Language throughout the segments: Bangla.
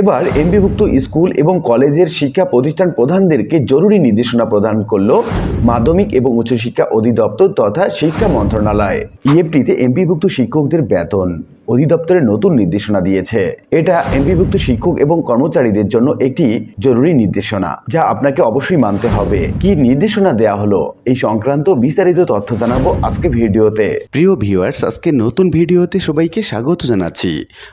এবার এমবিভুক্ত স্কুল এবং কলেজের শিক্ষা প্রতিষ্ঠান প্রধানদেরকে জরুরি নির্দেশনা প্রদান করল মাধ্যমিক এবং উচ্চশিক্ষা অধিদপ্তর তথা শিক্ষা মন্ত্রণালয়। ইএফটিতে এমবিভুক্ত শিক্ষকদের বেতন। অধিদপ্তরের নতুন নির্দেশনা দিয়েছে। এটা এমপিভুক্ত শিক্ষক এবং কর্মচারীদের জন্য একটি জরুরি নির্দেশনা যা আপনাকে অবশ্যই মানতে হবে। কি নির্দেশনা দেয়া হলো? এই সংক্রান্ত বিস্তারিত তথ্য জানাব আজকে ভিডিওতে। প্রিয় ভিউয়ার্স আজকে নতুন ভিডিওতে সবাইকে স্বাগত জানাচ্ছি।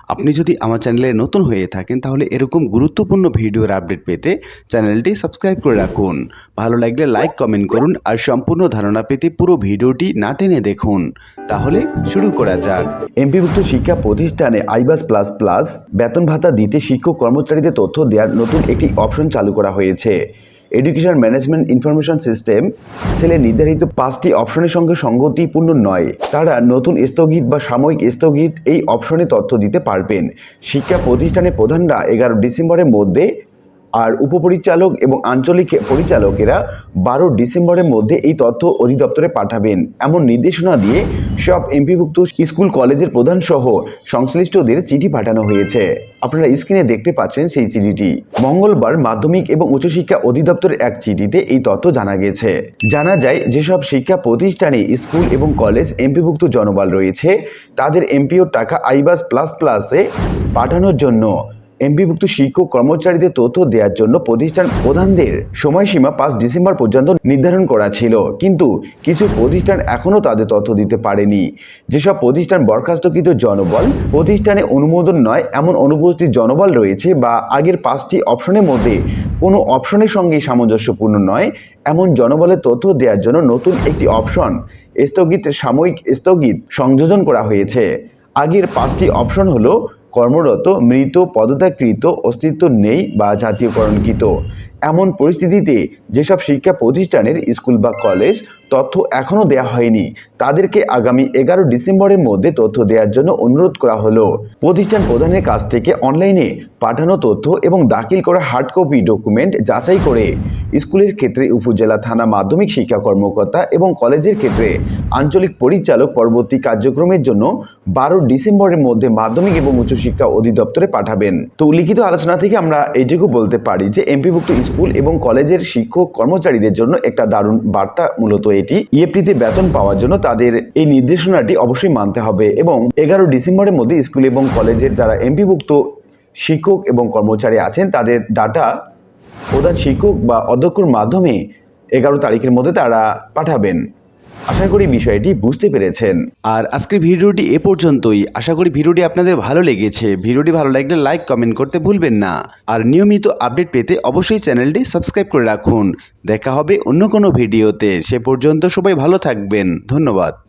আপনি যদি আমার চ্যানেলে নতুন হয়ে থাকেন তাহলে এরকম গুরুত্বপূর্ণ ভিডিওর আপডেট পেতে চ্যানেলটি সাবস্ক্রাইব করে রাখুন। ভালো লাগলে লাইক কমেন্ট করুন আর সম্পূর্ণ ধারণা পেতে পুরো ভিডিওটি না টেনে দেখুন। তাহলে শুরু করা যাক। এমপিভুক্ত শিক্ষা প্রতিষ্ঠানে আইবাস প্লাস প্লাস বেতন ভাতা দিতে শিক্ষক কর্মচারীদের তথ্য দেওয়ার নতুন একটি অপশন চালু করা হয়েছে। এডুকেশন ম্যানেজমেন্ট ইনফরমেশন সিস্টেম ছেলে নির্ধারিত পাঁচটি অপশনের সঙ্গে সঙ্গতিপূর্ণ নয়। তারা নতুন স্থগিত বা সাময়িক স্থগিত এই অপশনে তথ্য দিতে পারবেন। শিক্ষা প্রতিষ্ঠানের প্রধানরা এগারো ডিসেম্বরের মধ্যে আর উপপরিচালক এবং আঞ্চলিক পরিচালকেরা বারো ডিসেম্বরের মধ্যে এই তথ্য অধিদপ্তরে পাঠাবেন। এমন নির্দেশনা দিয়ে সব এমপিভুক্ত স্কুল কলেজের প্রধান সহ সংশ্লিষ্টদের চিঠি পাঠানো হয়েছে। আপনারা স্ক্রিনে দেখতে পাচ্ছেন সেই চিঠিটি। মঙ্গলবার মাধ্যমিক এবং উচ্চশিক্ষা অধিদপ্তরের এক চিঠিতে এই তথ্য জানা গেছে। জানা যায়, যেসব শিক্ষা প্রতিষ্ঠানে স্কুল এবং কলেজ এমপিভুক্ত জনবল রয়েছে, তাদের এমপিওর টাকা আইবাস প্লাস প্লাসে পাঠানোর জন্য এমপিভুক্ত শিক্ষক কর্মচারীদের তথ্য দেওয়ার জন্য প্রতিষ্ঠান প্রধানদের সময়সীমা পাঁচ ডিসেম্বর পর্যন্ত নির্ধারণ করা ছিল। কিন্তু কিছু প্রতিষ্ঠান এখনও তাদের তথ্য দিতে পারেনি। যেসব প্রতিষ্ঠান বরখাস্তকৃত জনবল, প্রতিষ্ঠানে অনুমোদন নয়, এমন অনুপস্থিত জনবল রয়েছে বা আগের পাঁচটি অপশনের মধ্যে কোনো অপশনের সঙ্গে সামঞ্জস্যপূর্ণ নয়, এমন জনবলের তথ্য দেওয়ার জন্য নতুন একটি অপশন স্থগিত সাময়িক স্থগিত সংযোজন করা হয়েছে। আগের পাঁচটি অপশন হলো কর্মরত, মৃত, পদত্যাগকৃত, অস্তিত্ব নেই বা জাতীয়করণকৃত। এমন পরিস্থিতিতে যেসব শিক্ষা প্রতিষ্ঠানের স্কুল বা কলেজ তথ্য এখনও দেওয়া হয়নি, তাদেরকে আগামী এগারো ডিসেম্বরের মধ্যে তথ্য দেওয়ার জন্য অনুরোধ করা হলো। প্রতিষ্ঠান প্রধানের কাছ থেকে অনলাইনে পাঠানো তথ্য এবং দাখিল করা হার্ড কপি ডকুমেন্ট যাচাই করে স্কুলের ক্ষেত্রে উপজেলা থানা মাধ্যমিক শিক্ষা কর্মকর্তা এবং কলেজের ক্ষেত্রে আঞ্চলিক পরিচালক পরবর্তী কার্যক্রমের জন্য বারো ডিসেম্বরের মধ্যে মাধ্যমিক এবং উচ্চশিক্ষা অধিদপ্তরে পাঠাবেন। তো লিখিত আলোচনা থেকে আমরা এইটুকু বলতে পারি যে এমপিভুক্ত স্কুল এবং কলেজের শিক্ষক কর্মচারীদের জন্য একটা দারুণ বার্তা মূলত এটি। ইএফটিতে বেতন পাওয়ার জন্য তাদের এই নির্দেশনাটি অবশ্যই মানতে হবে এবং এগারো ডিসেম্বরের মধ্যে স্কুল এবং কলেজের যারা এমপিভুক্ত শিক্ষক এবং কর্মচারী আছেন তাদের ডাটা প্রধান শিক্ষক বা অধ্যক্ষর মাধ্যমে এগারো তারিখের মধ্যে তারা পাঠাবেন। আশা করি বিষয়টি বুঝতে পেরেছেন। আর আজকের ভিডিওটি এ পর্যন্তই। আশা করি ভিডিওটি আপনাদের ভালো লেগেছে। ভিডিওটি ভালো লাগলে লাইক, কমেন্ট করতে ভুলবেন না। আর নিয়মিত আপডেট পেতে অবশ্যই চ্যানেলটি সাবস্ক্রাইব করে রাখুন। দেখা হবে অন্য কোনো ভিডিওতে। সে পর্যন্ত সবাই ভালো থাকবেন। ধন্যবাদ।